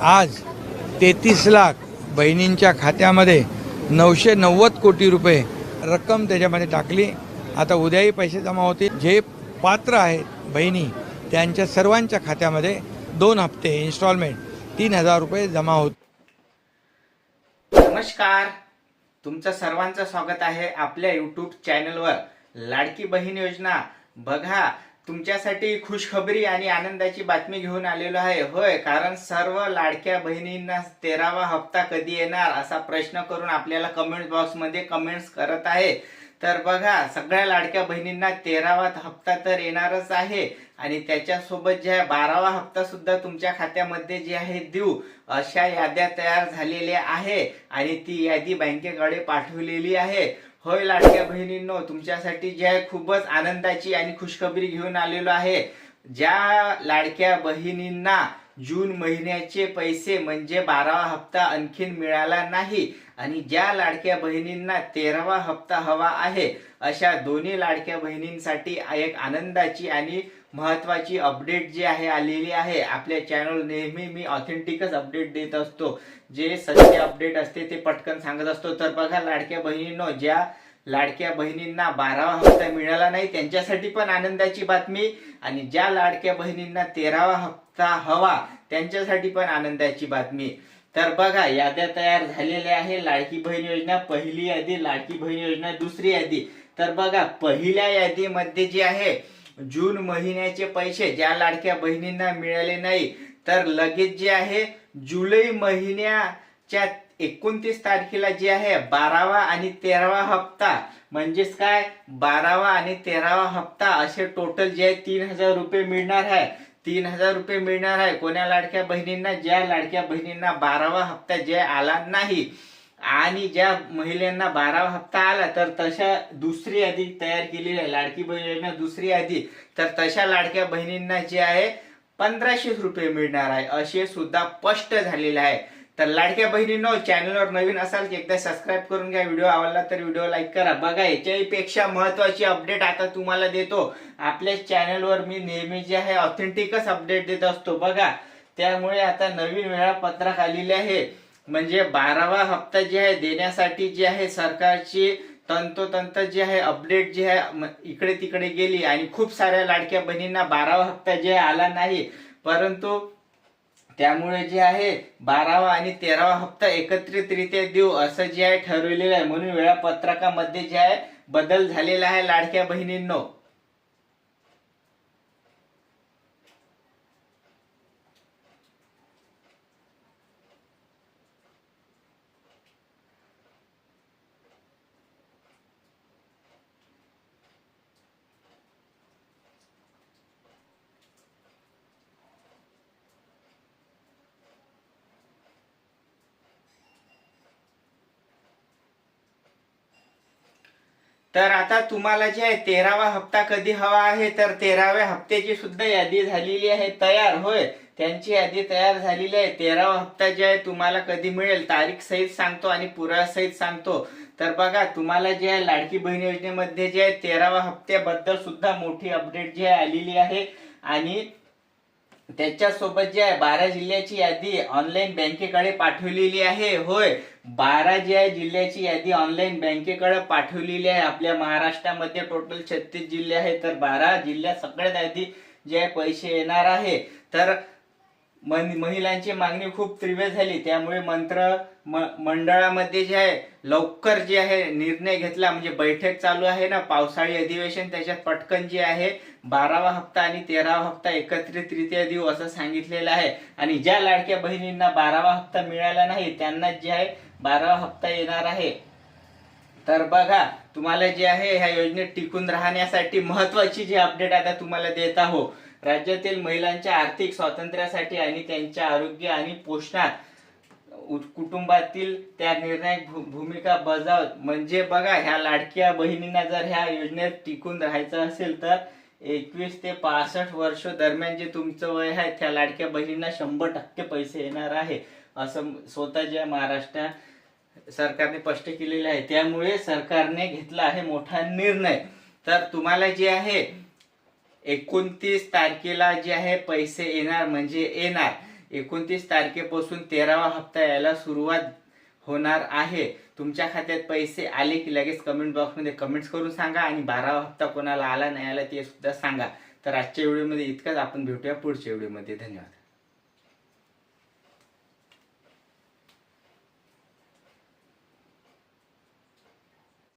आज तेहतीस लाख बहिणींच्या खात्यामध्ये नऊशे नव्वद कोटी रुपये रक्कम त्याच्यामध्ये टाकली. आता उद्याही पैसे जमा होतील. जे पात्र आहेत बहिणी त्यांच्या सर्वांच्या खात्यामध्ये दोन हप्ते इन्स्टॉलमेंट तीन हजार रुपये जमा होत नमस्कार. तुमचं सर्वांचं स्वागत आहे आपल्या यूट्यूब चॅनलवर लाडकी बहीण योजना. बघा तुमच्यासाठी खुशखबरी आणि आनंदाची बातमी घेऊन आलेलो आहे. होय कारण सर्व लाडक्या बहिणींना तेरावा हप्ता कधी येणार असा प्रश्न करून आपल्याला कमेंट बॉक्समध्ये कमेंट्स करत आहे. तर बघा सगळ्या लाडक्या बहिणींना तेरावा हप्ता तर येणारच आहे. आणि त्याच्यासोबत जे आहे बारावा हप्ता सुद्धा तुमच्या खात्यामध्ये जे आहे देऊ अशा याद्या तयार झालेल्या आहे. आणि ती यादी बँकेकडे पाठवलेली आहे. होय लाडक्या बहिणींनो तुमच्यासाठी जे आहे खूपच आनंदाची आणि खुशखबरी घेऊन आलेलो आहे. ज्या लाडक्या बहिणींना जून महिन्याचे पैसे म्हणजे बारावा हप्ता आणखीन मिळाला नाही. आणि ज्या लाडक्या बहिणींना तेरावा हप्ता हवा आहे अशा दोन्ही लाडक्या बहिणींसाठी एक आनंदाची आणि महत्वाची अपडेट जी आहे आलेली आहे. आपल्या चॅनल नेहमी मी ऑथेंटिकच अपडेट देत असतो. जे सत्य अपडेट असते ते पटकन सांगत असतो. तर बघा लाडक्या बहिणींनो ज्या लाडक्या बहिणींना बारावा हप्ता मिळाला नाही त्यांच्यासाठी पण आनंदाची बातमी. आणि ज्या लाडक्या बहिणींना तेरावा हप्ता हवा त्यांच्यासाठी पण आनंदाची बातमी. तर बघा याद्या तयार झालेल्या आहे लाडकी बहीण योजना. पहिली यादी लाडकी बहीण योजना दुसरी यादी. तर बघा पहिल्या यादीमध्ये जे आहे जून महिन्याचे पैसे ज्या लाडक्या बहिणींना मिळाले नाही तर लगेच जे आहे जुलै महिन्याच्या एकोणतीस तारखेला जे आहे बारावा आणि तेरावा हप्ता. म्हणजेच काय? बारावा आणि तेरावा हप्ता असे टोटल जे आहे तीन हजार रुपये मिळणार आहे. तीन हजार रुपये मिळणार आहे. कोण्या लाडक्या बहिणींना? ज्या लाडक्या बहिणींना बारावा हप्ता जे आला नाही आणि ज्या महिलांना बारावा हप्ता आला तर तशा दुसरी यादी तयार केलेली आहे. लाडकी बहिणींना दुसरी यादी. तर तशा लाडक्या बहिणींना जे आहे पंधराशे रुपये मिळणार आहे. असे सुद्धा स्पष्ट झालेले आहे. तर लाडक्या बहिणींनो चॅनलवर नवीन असाल की एकदा सबस्क्राईब करून घ्या. व्हिडिओ आवडला तर व्हिडिओ लाईक करा. बघा याच्यापेक्षा महत्वाची अपडेट आता तुम्हाला देतो. आपल्या चॅनलवर मी नेहमी जे आहे ऑथेंटिकच अपडेट देत असतो. बघा त्यामुळे आता नवीन वेळापत्रक आलेले आहे. म्हणजे बारावा हप्ता जे आहे देण्यासाठी जे आहे सरकारची तंतोतंत जे आहे अपडेट जे आहे इकडे तिकडे गेली. आणि खूप साऱ्या लाडक्या बहिणींना बारावा हप्ता जे आला नाही. परंतु त्यामुळे जे आहे बारावा आणि तेरावा हप्ता एकत्रितरित्या देऊ असं जे आहे ठरवलेलं आहे. म्हणून वेळापत्रकामध्ये जे आहे बदल झालेला आहे लाडक्या बहिणींनो. तर आता तुम्हाला जे आहे तेरावा हप्ता कधी हवा आहे तर तेराव्या हप्त्याची सुद्धा यादी झालेली आहे तयार. होय त्यांची यादी तयार झालेली आहे. तेरावा हप्ता जे आहे तुम्हाला कधी मिळेल तारीख सहित सांगतो आणि पुरा सहित सांगतो. तर बघा तुम्हाला जे आहे लाडकी बहीण योजनेमध्ये जे आहे तेरावा हप्त्याबद्दल सुद्धा मोठी अपडेट जी आहे आलेली आहे. आणि त्याच्यासोबत जे आहे बारा जिल्ह्याची यादी ऑनलाईन बँकेकडे पाठवलेली आहे. होय बारा जे आहे जिल्ह्याची यादी ऑनलाईन बँकेकडे पाठवलेली आहे. आपल्या महाराष्ट्रामध्ये टोटल छत्तीस जिल्हे आहे तर बारा जिल्ह्यात सगळ्यात आधी जे आहे पैसे येणार आहे. तर मन- महिलांची मागणी खूप तीव्र झाली. त्यामुळे मंत्र म- मंडळामध्ये जे आहे लवकर जे आहे निर्णय घेतला. म्हणजे बैठक चालू आहे ना. पावसाळी अधिवेशन त्याच्यात पटकन जे आहे बारावा हप्ता आणि तेरावा हप्ता एकत्रितरित्या देऊ असं सांगितलेलं आहे. आणि ज्या लाडक्या बहिणींना बारावा हप्ता मिळाला नाही त्यांना जे आहे बारावा हप्ता येणार आहे. तर बघा तुम्हाला जे आहे ह्या योजनेत टिकून राहण्यासाठी महत्वाची जी अपडेट आता तुम्हाला देत आहो राज्यातील महिलांच्या आर्थिक स्वातंत्र्यासाठी आणि त्यांच्या आरोग्य आणि पोषणात कुटुंबातील त्या निर्णायक भू- भूमिका बजावत. म्हणजे बघा ह्या लाडक्या बहिणींना जर ह्या योजनेत टिकून राहायचं असेल तर एकवीस ते पासष्ट वर्ष दरम्यान जे तुमचं वय आहे त्या लाडक्या बहिणींना शंभर टक्के पैसे येणार आहे. असं स्वतः ज्या महाराष्ट्र सरकारने स्पष्ट केलेले आहे. त्यामुळे सरकारने घेतला आहे मोठा निर्णय. तर तुम्हाला जे आहे एकोणतीस तारखेला जे आहे पैसे येणार म्हणजे येणार. एकोणतीस तारखेपासून तेरावा हप्ता यायला सुरुवात होणार आहे. तुमच्या खात्यात पैसे आले की लगेच कमेंट बॉक्समध्ये कमेंट्स करून सांगा आणि बारावा हप्ता कोणाला आला नाही आला ते सुद्धा सांगा. तर आजच्या व्हिडिओमध्ये इतकंच. आपण भेटूया पुढच्या व्हिडिओमध्ये धन्यवाद.